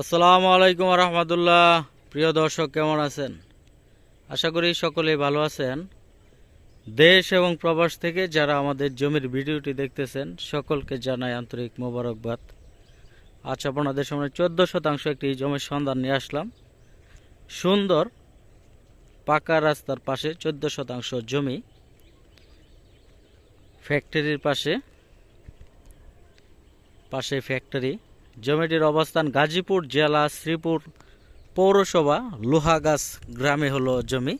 আসসালামু আলাইকুম রহমতুল্লাহ প্রিয় দর্শক, কেমন আছেন? আশা করি সকলেই ভালো আছেন। দেশ এবং প্রবাস থেকে যারা আমাদের জমির ভিডিওটি দেখতেছেন, সকলকে জানাই আন্তরিক মোবারকবাদ। আজ আপনাদের সামনে চোদ্দ শতাংশ একটি জমির সন্ধান নিয়ে আসলাম। সুন্দর, পাকা রাস্তার পাশে চোদ্দ শতাংশ জমি। ফ্যাক্টরির পাশে পাশে ফ্যাক্টরি জমিটির অবস্থান গাজীপুর জেলা শ্রীপুর পৌরসভা লোহাগাছ গ্রামে হলো জমি।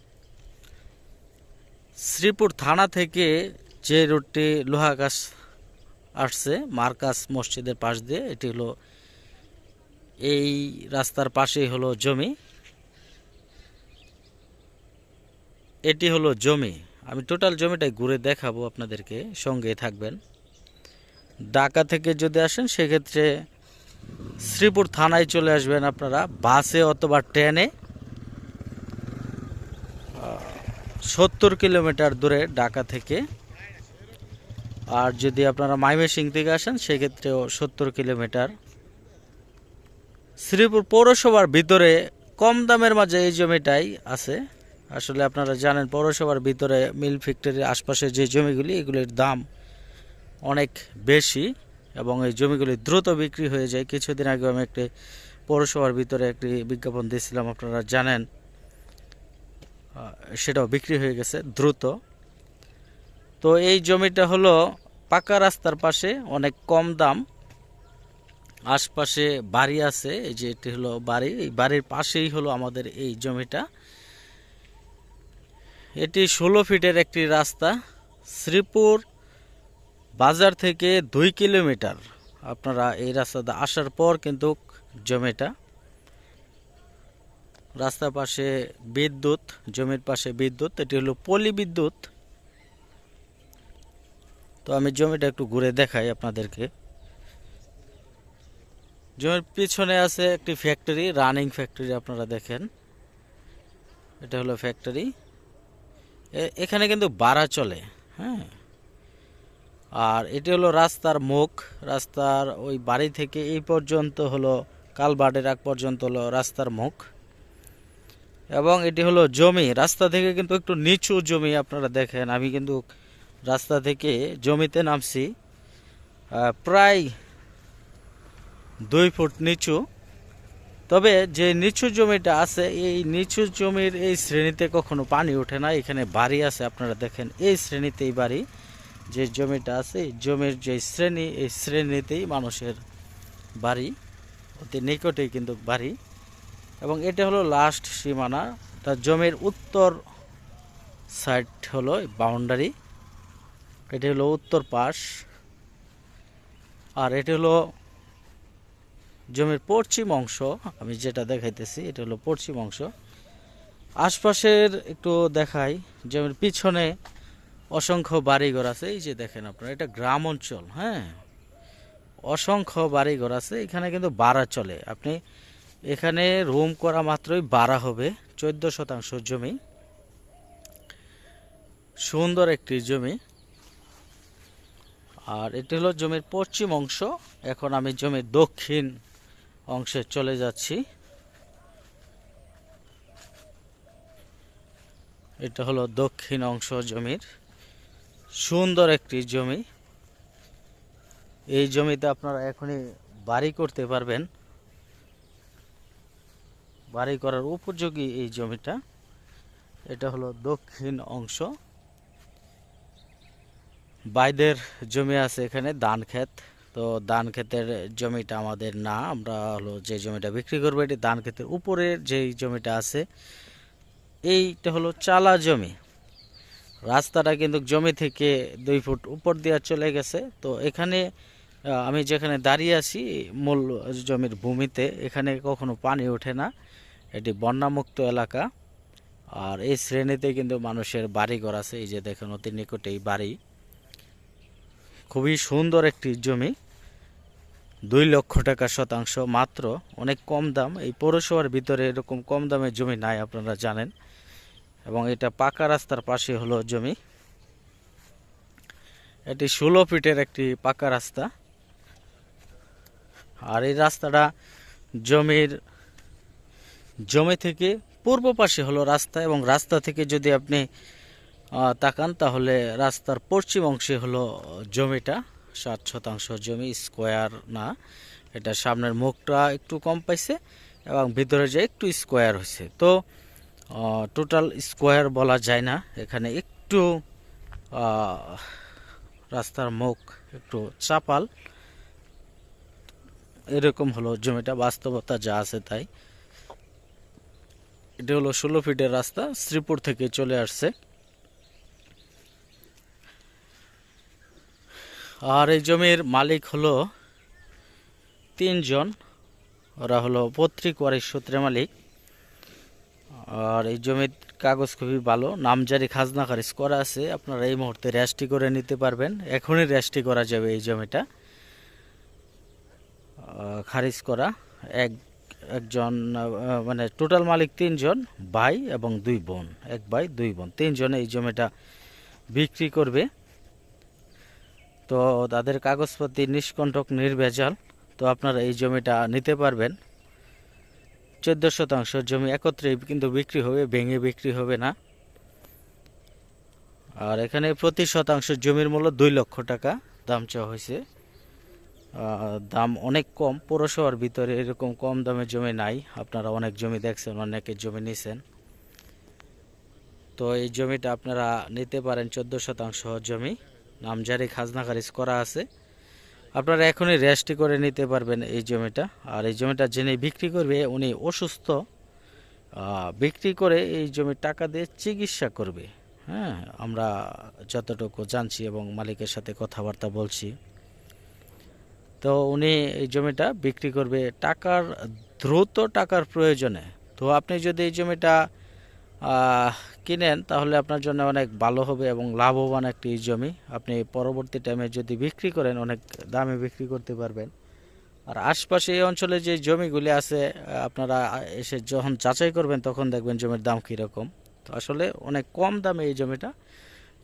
শ্রীপুর থানা থেকে যে রুটটি লোহাগাছ আসছে, মার্কাস মসজিদের পাশ দিয়ে, এটি হলো এই রাস্তার পাশেই হলো জমি। এটি হলো জমি। আমি টোটাল জমিটাই ঘুরে দেখাবো আপনাদেরকে সঙ্গে থাকবেন। ঢাকা থেকে যদি আসেন, সেক্ষেত্রে শ্রীপুর থানায় চলে আসবেন আপনারা, বাসে অথবা ট্রেনে। সত্তর কিলোমিটার দূরে ঢাকা থেকে। আর যদি আপনারা মাইমেসিং থেকে আসেন, সেক্ষেত্রেও সত্তর কিলোমিটার। শ্রীপুর পৌরসভার ভিতরে কম দামের মাঝে এই জমিটাই আছে। আসলে আপনারা জানেন, পৌরসভার ভিতরে মিল ফ্যাক্টরির আশপাশে যে জমিগুলি, এগুলির দাম অনেক বেশি। এবং এই জমিগুলি দ্রুত বিক্রি হয়ে যায়। কিছুদিন আগে আমি একটি পৌরসভার ভিতরে একটি বিজ্ঞাপন দিয়েছিলাম, আপনারা জানেন। সেটাও বিক্রি হয়ে গেছে দ্রুত। তো এই জমিটা হলো পাকা রাস্তার পাশে, অনেক কম দাম। আশপাশে বাড়ি আছে, এই যে এটি হলো বাড়ি, এই বাড়ির পাশেই হলো আমাদের এই জমিটা। এটি ষোলো ফিটের একটি রাস্তা, শ্রীপুর বাজার থেকে দুই কিলোমিটার। আপনারা এই রাস্তাতে আসার পর কিন্তু জমিটা, রাস্তার পাশে বিদ্যুৎ, জমির পাশে বিদ্যুৎ, এটি হলো পলি বিদ্যুৎ তো আমি জমিটা একটু ঘুরে দেখাই আপনাদেরকে। জমির পিছনে আছে একটি ফ্যাক্টরি, রানিং ফ্যাক্টরি আপনারা দেখেন। এটা হলো ফ্যাক্টরি। এখানে কিন্তু বাড়া চলে হ্যাঁ। আর এটি হলো রাস্তার মুখ। রাস্তার ওই বাড়ি থেকে এই পর্যন্ত হলো কালবার্ডের আগ পর্যন্ত হলো রাস্তার মুখ। এবং এটি হলো জমি। রাস্তা থেকে কিন্তু একটু নিচু জমি আপনারা দেখেন। আমি কিন্তু রাস্তা থেকে জমিতে নামছি। প্রায় দুই ফুট নিচু। তবে যে নিচু জমিটা আছে, এই নিচু জমির এই শ্রেণীতে কখনো পানি ওঠে না। এখানে বাড়ি আছে, আপনারা দেখেন। এই শ্রেণীতেই বাড়ি। যে জমিটা আছে জমির যে শ্রেণি, এই শ্রেণীতেই মানুষের বাড়ি, অতি নিকটেই কিন্তু বাড়ি। এবং এটা হলো লাস্ট সীমানা। তার জমির উত্তর সাইড হলো বাউন্ডারি এটি হলো উত্তর পাশ। আর এটি হলো জমির পশ্চিম অংশ। আমি যেটা দেখাইতেছি, এটা হলো পশ্চিম অংশ। আশপাশের একটু দেখাই। জমির পিছনে অসংখ্য বাড়িঘর আছে, এই যে দেখেন আপনারা, এটা গ্রাম অঞ্চল হ্যাঁ? অসংখ্য বাড়িঘর আছে, এখানে কিন্তু বাড়া চলে। আপনি এখানে রুম করা মাত্রই বাড়া হবে, চোদ্দ শতাংশ জমি। সুন্দর একটি জমি। আর এটি হলো জমির পশ্চিম অংশ, এখন আমি জমির দক্ষিণ অংশে চলে যাচ্ছি। এটা হলো দক্ষিণ অংশ জমির। সুন্দর একটি জমি। এই জমিতে আপনারা এখনই বাড়ি করতে পারবেন। বাড়ি করার উপযোগী এই জমিটা। এটা হলো দক্ষিণ অংশ। বাইদের জমি আছে এখানে, ধান ক্ষেত। তো ধান ক্ষেতের জমিটা আমাদের না, আমরা হলো যে জমিটা বিক্রি করব, এটি ধান ক্ষেতের উপরের যেই জমিটা আছে, এইটা হলো চালা জমি। রাস্তাটা কিন্তু জমি থেকে দুই ফুট উপর দিয়ে চলে গেছে। তো এখানে আমি যেখানে দাঁড়িয়ে আছি, মূল জমির ভূমিতে, এখানে কখনো পানি ওঠে না। এটি বন্যামুক্ত এলাকা। আর এই শ্রেণীতে কিন্তু মানুষের বাড়ি ঘর আছে। এই যে দেখেন, অতি নিকটেই বাড়ি। খুবই সুন্দর একটি জমি। দুই লক্ষ টাকা শতাংশ, মাত্র অনেক কম দাম। এই পৌরসভার ভিতরে এরকম কম দামের জমি নাই, আপনারা জানেন। এবং এটা পাকা রাস্তার পাশে হলো জমি। এটি ষোলো ফিটের একটি পাকা রাস্তা। আর এই রাস্তাটা জমির, জমি থেকে পূর্ব পাশে হলো রাস্তা এবং রাস্তা থেকে যদি আপনি তাকান তাহলে রাস্তার পশ্চিম অংশে হলো জমিটা, ষাট শতাংশ জমি, স্কোয়ার না। এটা সামনের মুখটা একটু কম পাইছে এবং ভিতরে যে একটু স্কোয়ার হয়েছে তো টোটাল স্কোয়ার বলা যায় না। এখানে একটু রাস্তার মুখ একটু চাপাল। এরকম হলো জমিটা, বাস্তবতা যা আছে তাই। এটা হলো ষোলো ফিটের রাস্তা, শ্রীপুর থেকে চলে আসছে। আর এই জমির মালিক হলো তিনজন। ওরা হলো পত্রিক ওয়ারিশ সূত্রে মালিক। আর এই জমির কাগজ খুবই ভালো। নামজারি খাজনা খারিজ করা আছে। আপনারা এই মুহূর্তে রেস্টি করে নিতে পারবেন। এখনই রেস্টি করা যাবে এই জমিটা। খারিজ করা। এক, একজন মানে টোটাল মালিক তিনজন, ভাই এবং দুই বোন। এক ভাই, দুই বোন। তিনজনে এই জমিটা বিক্রি করবে। তো তাদের কাগজপত্র নিষ্কণ্টক, নির্ভেজাল। তো আপনারা এই জমিটা নিতে পারবেন। চোদ্দ শতাংশ জমি একত্রে কিন্তু বিক্রি হবে, ভেঙে বিক্রি হবে না। আর এখানে প্রতি শতাংশ জমির মূল্য দুই লক্ষ টাকা দাম চাওয়া হয়েছে। দাম অনেক কম, পৌরসভার ভিতরে এরকম কম দামে জমি নাই। আপনারা অনেক জমি দেখছেন, অনেকে জমি নিছেন। তো এই জমিটা আপনারা নিতে পারেন, চোদ্দ শতাংশ জমি। নামজারি খাজনা খারিজ করা আছে। আপনারা এখনই রেস্টি করে নিতে পারবেন এই জমিটা। আর এই জমিটা যিনি বিক্রি করবে, উনি অসুস্থ বিক্রি করে এই জমির টাকা দিয়ে চিকিৎসা করবে। হ্যাঁ আমরা যতটুকু জানছি এবং মালিকের সাথে কথাবার্তা বলছি। তো উনি এই জমিটা বিক্রি করবে টাকার, দ্রুত টাকার প্রয়োজনে। তো আপনি যদি এই জমিটা কিনেন, তাহলে আপনার জন্য অনেক ভালো হবে এবং লাভবান একটি জমি। আপনি পরবর্তী টাইমে যদি বিক্রি করেন, অনেক দামে বিক্রি করতে পারবেন। আর আশপাশে এই অঞ্চলে যে জমিগুলি আছে আপনারা এসে যখন যাচাই করবেন, তখন দেখবেন জমির দাম কীরকম। তো আসলে অনেক কম দামে এই জমিটা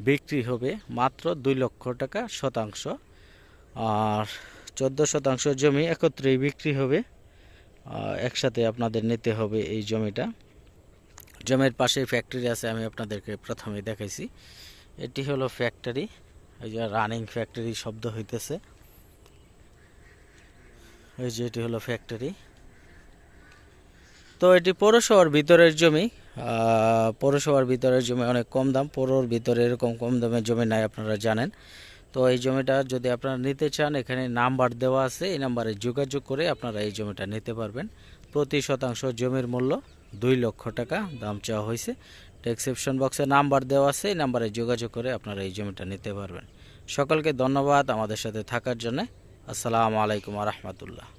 বিক্রি হবে, মাত্র দুই লক্ষ টাকা শতাংশ। আর চোদ্দ শতাংশ জমি একত্রেই বিক্রি হবে। একসাথে আপনাদের নিতে হবে এই জমিটা। জমির পাশে ফ্যাক্টরি আছে, আমি আপনাদেরকে প্রথমে দেখাইছি। এটি হলো ফ্যাক্টরি এই যে রানিং ফ্যাক্টরি শব্দ হইতেছে। এই যে এটি হলো ফ্যাক্টরি তো এটি পৌরসভার ভিতরের জমি। পৌরসভার ভিতরের জমি অনেক কম দাম, পৌরর ভিতরে এরকম কম দামের জমি নাই আপনারা জানেন। তো এই জমিটা যদি আপনারা নিতে চান, এখানে নাম্বার দেওয়া আছে, এই নাম্বারে যোগাযোগ করে আপনারা এই জমিটা নিতে পারবেন। প্রতি শতাংশ জমির মূল্য দুই লক্ষ টাকা দাম চাওয়া হয়েছে। ডেসক্রিপশন বক্সে নাম্বার দেওয়া আছে, এই নাম্বারে যোগাযোগ করে আপনারা এই জমিটা নিতে পারবেন। সকলকে ধন্যবাদ আমাদের সাথে থাকার জন্য। আসসালামু আলাইকুম রহমতুল্লাহ।